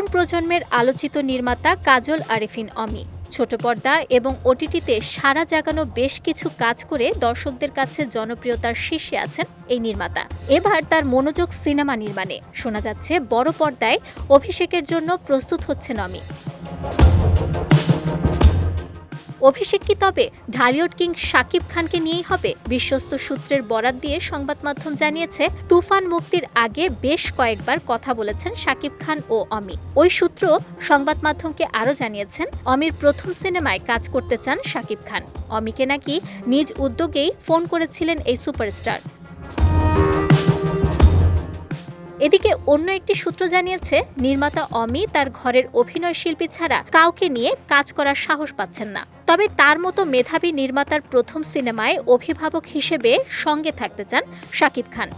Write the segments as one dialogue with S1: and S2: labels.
S1: তরুণ প্রজন্মের আলোচিত নির্মাতা কাজল আরেফিন অমি। ছোট পর্দা এবং ওটিটিতে সারা জাগানো বেশ কিছু কাজ করে দর্শকদের কাছে জনপ্রিয়তার শীর্ষে আছেন এই নির্মাতা। এবার তার মনোযোগ সিনেমা নির্মাণে। শোনা যাচ্ছে বড় পর্দায় অভিষেকের জন্য প্রস্তুত হচ্ছেন অমি। অভিষেক কি তবে ঢালিউড কিং শাকিব খানকে নিয়েই হবে? বিশ্বস্ত সূত্রের বরাত দিয়ে সংবাদ মাধ্যম জানিয়েছে, তুফান মুক্তির আগে বেশ কয়েকবার কথা বলেছেন শাকিব খান ও অমি। ওই সূত্র সংবাদ মাধ্যমকে আরও জানিয়েছেন, অমির প্রথম সিনেমায় কাজ করতে চান শাকিব খান। অমিকে নাকি নিজ উদ্যোগেই ফোন করেছিলেন এই সুপারস্টার। এদিকে অন্য একটি সূত্র জানিয়েছে, নির্মাতা অমি তার ঘরের অভিনয় শিল্পী ছাড়া কাউকে নিয়ে কাজ করার সাহস পাচ্ছেন না। তবে তার মতো মেধাবী নির্মাতার প্রথম সিনেমায় অভিভাবক হিসেবে সঙ্গে থাকতে চান শাকিব খান।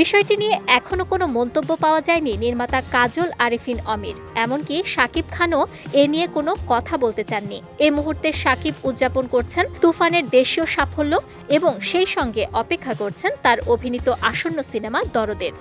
S1: বিষয়টি নিয়ে এখনও কোনো মন্তব্য পাওয়া যায়নি নির্মাতা কাজল আরিফিন অমির এমনকি শাকিব খানও এ নিয়ে কোনো কথা বলতে চাননি। এ মুহূর্তে শাকিব উদযাপন করছেন তুফানের দেশীয় সাফল্য এবং সেই সঙ্গে অপেক্ষা করছেন তার অভিনীত আসন্ন সিনেমা দরদের।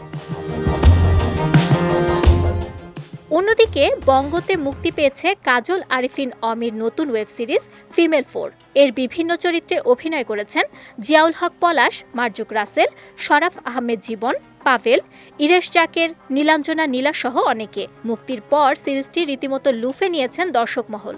S1: অন্যদিকে, বঙ্গতে মুক্তি পেয়েছে কাজল, আরিফিন, অমির নতুন ওয়েব সিরিজ ফিমেল ফোর। এর বিভিন্ন চরিত্রে অভিনয় করেছেন জিয়াউল হক পলাশ, মার্জুক রাসেল, শরাফ আহমেদ জীবন, পাভেল, ইরেশ জাকের, নীলাঞ্জনা নীলা সহ অনেকে। মুক্তির পর সিরিজটি রীতিমতো লুফে নিয়েছেন দর্শক মহল